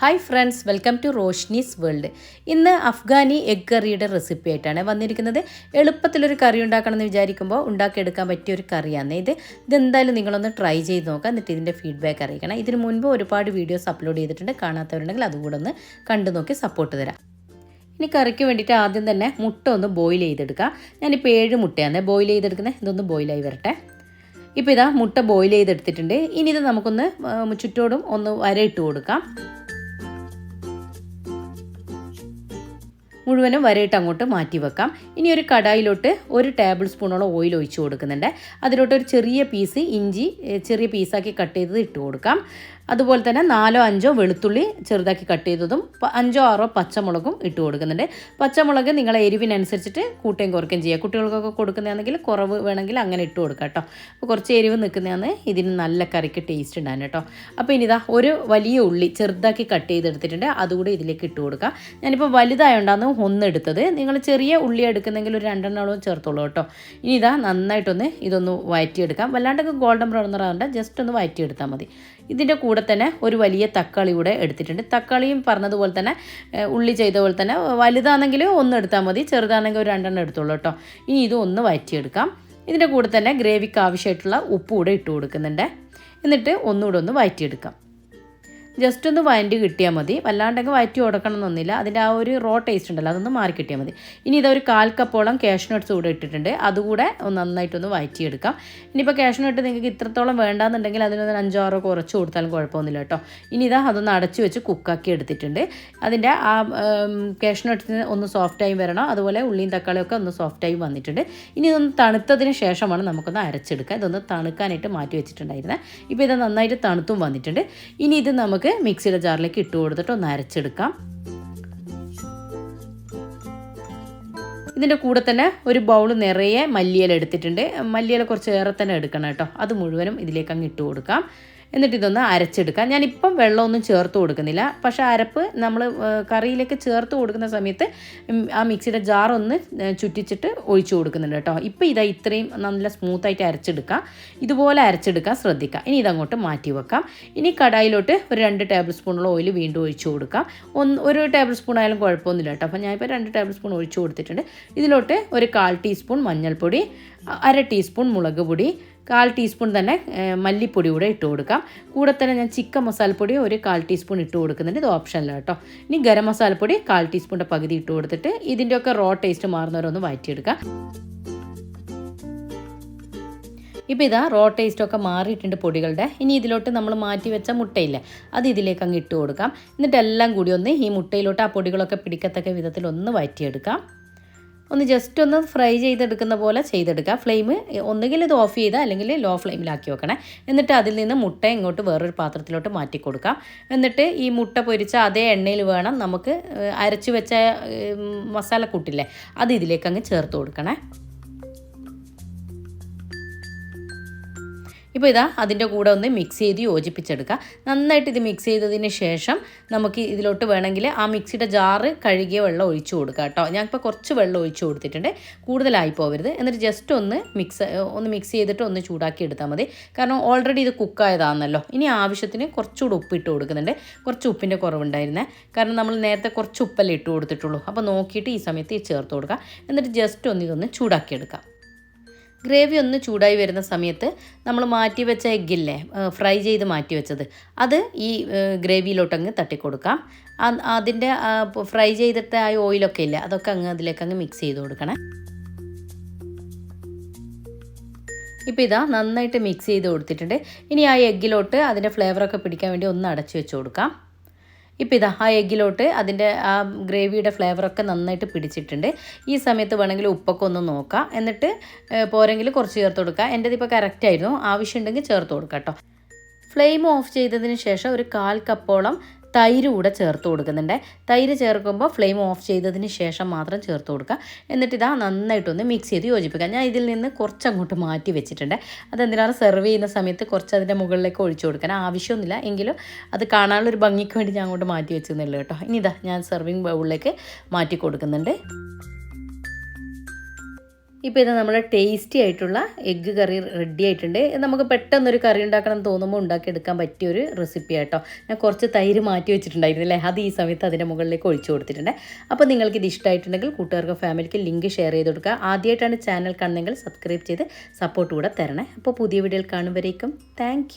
Hi friends welcome to Roshni's world ഇന്ന് Afghani egg കറിയുടെ recipe ആയിട്ടാണ് വന്നിരിക്കുന്നത്. എളുപ്പത്തിലൊരു കറി ഉണ്ടാക്കണമെന്ന് വിചാരിക്കുമ്പോൾ ഉണ്ടാക്കിയെടുക്കാൻ പറ്റിയ ഒരു കറിയാണ് ഇത്. ഇതെന്തായാലും നിങ്ങളൊന്ന് ട്രൈ ചെയ്ത് നോക്കുക. എന്നിട്ട് ഇതിന്റെ ഫീഡ്ബാക്ക് അറിയിക്കണം. ഇതിനു മുൻപ് ഒരുപാട് വീഡിയോസ് അപ്ലോഡ് ചെയ്തിട്ടുണ്ട്. കാണാത്തവരുണ്ടെങ്കിൽ അതുകൂടെ ഒന്ന് കണ്ടു നോക്കി സപ്പോർട്ട് തരാം. ഇനി കറിക്ക് വേണ്ടിയിട്ട് ആദ്യം തന്നെ മുട്ട ഒന്ന് ബോയിൽ ചെയ്തെടുക്കുക ഞാനിപ്പോൾ ഏഴ് മുട്ടയാണ് ബോയിൽ ചെയ്തെടുക്കുന്നത്. ഇതൊന്ന് ബോയിലായി വരട്ടെ. ഇപ്പോൾ ഇതാ മുട്ട ബോയിൽ ചെയ്തെടുത്തിട്ടുണ്ട്. ഇനി ഇത് നമുക്കൊന്ന് ചുറ്റോടും ഒന്ന് വരയിട്ട് കൊടുക്കാം. മുഴുവനും വരയിട്ട് അങ്ങോട്ട് മാറ്റി വെക്കാം. ഇനി ഒരു കടായിലോട്ട് ഒരു ടേബിൾ സ്പൂണോളം ഓയിൽ ഒഴിച്ച് കൊടുക്കുന്നുണ്ട്. അതിലോട്ട് ഒരു ചെറിയ പീസ് ഇഞ്ചി ചെറിയ പീസാക്കി കട്ട് ചെയ്തത് ഇട്ട് കൊടുക്കാം. അതുപോലെ തന്നെ നാലോ അഞ്ചോ വെളുത്തുള്ളി ചെറുതാക്കി കട്ട് ചെയ്തതും അഞ്ചോ ആറോ പച്ചമുളകും ഇട്ട് കൊടുക്കുന്നുണ്ട്. പച്ചമുളക് നിങ്ങളെ എരിവിനനുസരിച്ചിട്ട് കൂട്ടുകയും കുറയ്ക്കുകയും ചെയ്യുക കുട്ടികൾക്കൊക്കെ കൊടുക്കുന്നതാണെങ്കിൽ കുറവ് വേണമെങ്കിൽ അങ്ങനെ ഇട്ട് കൊടുക്കാം കേട്ടോ. അപ്പോൾ കുറച്ച് എരിവ് നിൽക്കുന്നതാണ് ഇതിന് നല്ല കറിക്ക് ടേസ്റ്റ് ഉണ്ടാകും കേട്ടോ. അപ്പോൾ ഇനിതാ ഒരു വലിയ ഉള്ളി ചെറുതാക്കി കട്ട് ചെയ്തെടുത്തിട്ടുണ്ട്. അതുകൂടെ ഇതിലേക്ക് ഇട്ട് കൊടുക്കാം. ഞാനിപ്പോൾ വലുതായോണ്ടാണ് ഒന്നെടുത്തത് നിങ്ങൾ ചെറിയ ഉള്ളി എടുക്കുന്നെങ്കിൽ ഒരു രണ്ടെണ്ണോളം ചേർത്തോളൂ കേട്ടോ. ഇനി ഇതാ നന്നായിട്ടൊന്ന് ഇതൊന്ന് വഴറ്റിയെടുക്കാം വല്ലാണ്ടൊക്കെ ഗോൾഡൻ ബ്രൗൺ നിറാണ്ട് ജസ്റ്റ് ഒന്ന് വഴറ്റിയെടുത്താൽ മതി. ഇതിന്റെ കൂടെ തന്നെ ഒരു വലിയ തക്കാളി കൂടെ എടുത്തിട്ടുണ്ട്. തക്കാളിയും പറഞ്ഞതുപോലെ തന്നെ ഉള്ളി ചെയ്ത പോലെ തന്നെ വലുതാണെങ്കിൽ ഒന്ന് എടുത്താൽ മതി ചെറുതാണെങ്കിൽ ഒരു രണ്ടെണ്ണം എടുത്തോളൂ കേട്ടോ. ഇനി ഇത് ഒന്ന് വഴറ്റിയെടുക്കാം ഇതിന്റെ കൂടെ തന്നെ ഗ്രേവിക്ക് ആവശ്യമായിട്ടുള്ള ഉപ്പ് കൂടെ ഇട്ട് കൊടുക്കുന്നുണ്ട്. എന്നിട്ട് ഒന്നുകൂടെ ഒന്ന് വഴറ്റിയെടുക്കാം ജസ്റ്റ് ഒന്ന് വഴറ്റി കിട്ടിയാൽ മതി. വല്ലാണ്ടെങ്കിൽ വഴറ്റി ഉടക്കണം എന്നൊന്നുമില്ല. അതിന്റെ ആ ഒരു റോ ടേസ്റ്റ് ഉണ്ടല്ലോ അതൊന്ന് മാറി കിട്ടിയാൽ മതി. ഇനി ഇതൊരു കാൽ കപ്പോളം ക്യാഷ് നട്ട്സ് കൂടെ ഇട്ടിട്ടുണ്ട്. അതുകൂടെ ഒന്ന് നന്നായിട്ടൊന്ന് വഴറ്റിയെടുക്കാം ഇനിയിപ്പോൾ ക്യാഷ് നട്ട് നിങ്ങൾക്ക് ഇത്രത്തോളം വേണ്ടാന്നുണ്ടെങ്കിൽ അതിനൊന്ന് അഞ്ചോ ആറോ കുറച്ച് കൊടുത്താലും കുഴപ്പമൊന്നുമില്ല കേട്ടോ. ഇനി ഇതാ അതൊന്ന് അടച്ചു വെച്ച് കുക്കാക്കി എടുത്തിട്ടുണ്ട്. അതിന്റെ ആ ക്യാഷ് നട്ട്സിന് ഒന്ന് സോഫ്റ്റായി വരണം. അതുപോലെ ഉള്ളിയും തക്കാളിയൊക്കെ ഒന്ന് സോഫ്റ്റായി വന്നിട്ടുണ്ട്. ഇനി ഇതൊന്ന് തണുത്തതിന് ശേഷമാണ് നമുക്കൊന്ന് അരച്ചെടുക്കുക. ഇതൊന്ന് തണുക്കാനായിട്ട് മാറ്റി വെച്ചിട്ടുണ്ടായിരുന്നത് ഇപ്പോൾ ഇത് നന്നായിട്ട് തണുത്തും വന്നിട്ടുണ്ട്. ഇനി ഇത് നമുക്ക് മിക്സിയുടെ ജാറിലേക്ക് ഇട്ട് കൊടുത്തിട്ട് ഒന്ന് അരച്ചെടുക്കാം. ഇതിന്റെ കൂടെ തന്നെ ഒരു ബൗൾ നിറയെ മല്ലിയില എടുത്തിട്ടുണ്ട്. മല്ലിയില കുറച്ച് ഏറെ തന്നെ എടുക്കണം കേട്ടോ. അത് മുഴുവനും ഇതിലേക്ക് അങ്ങ് ഇട്ട് കൊടുക്കാം. എന്നിട്ട് ഇതൊന്ന് അരച്ചെടുക്കാം. ഞാനിപ്പം വെള്ളമൊന്നും ചേർത്ത് കൊടുക്കുന്നില്ല. പക്ഷേ അരപ്പ് നമ്മൾ കറിയിലേക്ക് ചേർത്ത് കൊടുക്കുന്ന സമയത്ത് ആ മിക്സിയുടെ ജാർ ഒന്ന് ചുറ്റിച്ചിട്ട് ഒഴിച്ചു കൊടുക്കുന്നുണ്ട് കേട്ടോ. ഇപ്പോൾ ഇതാ ഇത്രയും നല്ല സ്മൂത്തായിട്ട് അരച്ചെടുക്കാം. ഇതുപോലെ അരച്ചെടുക്കാൻ ശ്രദ്ധിക്കാം. ഇനി ഇതങ്ങോട്ട് മാറ്റി വെക്കാം. ഇനി കടായിലോട്ട് ഒരു രണ്ട് ടേബിൾ സ്പൂണുള്ള ഓയിൽ വീണ്ടും ഒഴിച്ചു കൊടുക്കാം. ഒന്ന് ഒരു ടേബിൾ സ്പൂൺ ആയാലും കുഴപ്പമൊന്നുമില്ല കേട്ടോ. അപ്പോൾ ഞാനിപ്പോൾ രണ്ട് ടേബിൾ സ്പൂൺ ഒഴിച്ചു കൊടുത്തിട്ടുണ്ട്. ഇതിലോട്ട് ഒരു കാൽ ടീസ്പൂൺ മഞ്ഞൾപ്പൊടി അര ടീസ്പൂൺ മുളക് പൊടി കാൽ ടീസ്പൂൺ തന്നെ മല്ലിപ്പൊടി കൂടെ ഇട്ട് കൊടുക്കാം. കൂടെ തന്നെ ഞാൻ ചിക്കൻ മസാലപ്പൊടി ഒരു കാൽ ടീസ്പൂൺ ഇട്ട് കൊടുക്കുന്നുണ്ട്. ഇത് ഓപ്ഷനിലാണ് കേട്ടോ. ഇനി ഗരം മസാലപ്പൊടി കാൽ ടീസ്പൂണിന്റെ പകുതി ഇട്ട് കൊടുത്തിട്ട് ഇതിന്റെയൊക്കെ റോ ടേസ്റ്റ് മാറുന്നവരൊന്ന് വഴറ്റിയെടുക്കാം. ഇപ്പോൾ ഇതാ റോ ടേസ്റ്റൊക്കെ മാറിയിട്ടുണ്ട് പൊടികളുടെ. ഇനി ഇതിലോട്ട് നമ്മൾ മാറ്റി വെച്ച മുട്ടയില്ലേ അത് ഇതിലേക്ക് അങ്ങ് ഇട്ട് കൊടുക്കാം. എന്നിട്ട് എല്ലാം കൂടി ഒന്ന് ഈ മുട്ടയിലോട്ട് ആ പൊടികളൊക്കെ പിടിക്കത്തക്ക വിധത്തിൽ ഒന്ന് വഴറ്റിയെടുക്കാം. ഒന്ന് ജസ്റ്റ് ഒന്ന് ഫ്രൈ ചെയ്തെടുക്കുന്ന പോലെ ചെയ്തെടുക്കുക. ഫ്ലെയിം ഒന്നുകിൽ ഇത് ഓഫ് ചെയ്താൽ അല്ലെങ്കിൽ ലോ ഫ്ലെയിമിലാക്കി വെക്കണേ. എന്നിട്ട് അതിൽ നിന്ന് മുട്ട ഇങ്ങോട്ട് വേറൊരു പാത്രത്തിലോട്ട് മാറ്റി കൊടുക്കാം എന്നിട്ട് ഈ മുട്ട പൊരിച്ച അതേ എണ്ണയിൽ വേണം നമുക്ക് അരച്ചു വെച്ച മസാല മസാലക്കൂട്ടില്ലേ അത് ഇതിലേക്ക് അങ്ങ് ചേർത്ത് കൊടുക്കണേ. ഇപ്പോൾ ഇതാ അതിന്റെ കൂടെ ഒന്ന് മിക്സ് ചെയ്ത് യോജിപ്പിച്ചെടുക്കുക നന്നായിട്ട് ഇത് മിക്സ് ചെയ്തതിന് ശേഷം നമുക്ക് ഇതിലോട്ട് വേണമെങ്കിൽ ആ മിക്സിയുടെ ജാറ് കഴുകിയ വെള്ളം ഒഴിച്ചു കൊടുക്കുക കേട്ടോ. ഞാനിപ്പോൾ കുറച്ച് വെള്ളം ഒഴിച്ചു കൊടുത്തിട്ടുണ്ട്. കൂടുതലായി പോകരുത് എന്നിട്ട് ജസ്റ്റ് ഒന്ന് മിക്സ് ഒന്ന് മിക്സ് ചെയ്തിട്ട് ഒന്ന് ചൂടാക്കി എടുത്താൽ മതി. കാരണം ഓൾറെഡി ഇത് കുക്കായതാണെന്നല്ലോ ഇനി ആവശ്യത്തിന് കുറച്ചുകൂടെ ഉപ്പിട്ട് കൊടുക്കുന്നുണ്ട്. കുറച്ച് ഉപ്പിന്റെ കുറവുണ്ടായിരുന്നേ. കാരണം നമ്മൾ നേരത്തെ കുറച്ച് ഉപ്പല്ലേ ഇട്ട് കൊടുത്തിട്ടുള്ളൂ. അപ്പോൾ നോക്കിയിട്ട് ഈ സമയത്ത് ചേർത്ത് കൊടുക്കുക എന്നിട്ട് ജസ്റ്റ് ഒന്ന് ഇതൊന്ന് ചൂടാക്കിയെടുക്കാം ഗ്രേവി ഒന്ന് ചൂടായി വരുന്ന സമയത്ത് നമ്മൾ മാറ്റി വെച്ച എഗ്ഗില്ലേ ഫ്രൈ ചെയ്ത് മാറ്റി വെച്ചത് അത് ഈ ഗ്രേവിയിലോട്ടങ്ങ് തട്ടിക്കൊടുക്കാം. അതിന്റെ ഫ്രൈ ചെയ്തിട്ട് ആ ഓയിലൊക്കെ ഇല്ലേ അതൊക്കെ അങ്ങ് അതിലേക്ക് അങ്ങ് മിക്സ് ചെയ്ത് കൊടുക്കണേ. ഇപ്പോൾ ഇതാ നന്നായിട്ട് മിക്സ് ചെയ്ത് കൊടുത്തിട്ടുണ്ട്. ഇനി ആ എഗ്ഗിലോട്ട് അതിന്റെ ഫ്ലേവറൊക്കെ പിടിക്കാൻ വേണ്ടി ഒന്ന് അടച്ചു വെച്ച് കൊടുക്കാം. ഇപ്പോൾ ഇതാ ആ എഗ്ഗിലോട്ട് അതിന്റെ ആ ഗ്രേവിയുടെ ഫ്ലേവറൊക്കെ നന്നായിട്ട് പിടിച്ചിട്ടുണ്ട്. ഈ സമയത്ത് വേണമെങ്കിൽ ഉപ്പൊക്കെ ഒന്ന് നോക്കാം. എന്നിട്ട് പോരെങ്കിൽ കുറച്ച് ചേർത്ത് കൊടുക്കുക എന്റെത് ഇപ്പോൾ കറക്റ്റായിരുന്നു ആവശ്യമുണ്ടെങ്കിൽ ചേർത്ത് കൊടുക്കാം കേട്ടോ. ഫ്ലെയിം ഓഫ് ചെയ്തതിന് ശേഷം ഒരു കാൽ കപ്പോളം തൈര് കൂടെ ചേർത്ത് കൊടുക്കുന്നുണ്ട്. തൈര് ചേർക്കുമ്പോൾ ഫ്ലെയിം ഓഫ് ചെയ്തതിന് ശേഷം മാത്രം ചേർത്ത് കൊടുക്കുക. എന്നിട്ട് ഇതാ നന്നായിട്ടൊന്ന് മിക്സ് ചെയ്ത് യോജിപ്പിക്കുക. ഞാൻ ഇതിൽ നിന്ന് കുറച്ചങ്ങോട്ട് മാറ്റി വെച്ചിട്ടുണ്ട്. അതെന്തിനാണ്? സെർവ് ചെയ്യുന്ന സമയത്ത് കുറച്ച് അതിന്റെ മുകളിലേക്ക് ഒഴിച്ചു കൊടുക്കാൻ ആവശ്യമൊന്നുമില്ല. എങ്കിലും അത് കാണാനുള്ളൊരു ഭംഗിക്ക് വേണ്ടി ഞാൻ അങ്ങോട്ട് മാറ്റി വെച്ചെന്നുള്ളൂ കേട്ടോ. ഇനി ഇതാ ഞാൻ സെർവിങ് ബൗളിലേക്ക് മാറ്റി കൊടുക്കുന്നുണ്ട്. ഇപ്പോൾ ഇത് നമ്മുടെ ടേസ്റ്റി ആയിട്ടുള്ള എഗ്ഗ് കറി റെഡി ആയിട്ടുണ്ട്. നമുക്ക് പെട്ടെന്നൊരു കറി ഉണ്ടാക്കണം തോന്നുമ്പോൾ ഉണ്ടാക്കിയെടുക്കാൻ പറ്റിയ ഒരു റെസിപ്പി ആട്ടോ. ഞാൻ കുറച്ച് തൈര് മാറ്റി വെച്ചിട്ടുണ്ടായിരുന്നില്ലേ അത് ഈ സമയത്ത് അതിന്റെ മുകളിലേക്ക് ഒഴിച്ചു കൊടുത്തിട്ടുണ്ട്. അപ്പോൾ നിങ്ങൾക്ക് ഇത് ഇഷ്ടമായിട്ടുണ്ടെങ്കിൽ കൂട്ടുകാർക്ക് ഫാമിലിക്ക് ലിങ്ക് ഷെയർ ചെയ്ത് കൊടുക്കുക. ആദ്യമായിട്ടാണ് ചാനൽ കാണുന്നതെങ്കിൽ സബ്സ്ക്രൈബ് ചെയ്ത് സപ്പോർട്ട് കൂടെ തരണേ. അപ്പോൾ പുതിയ വീഡിയോയിൽ കാണുമ്പോഴേക്കും താങ്ക്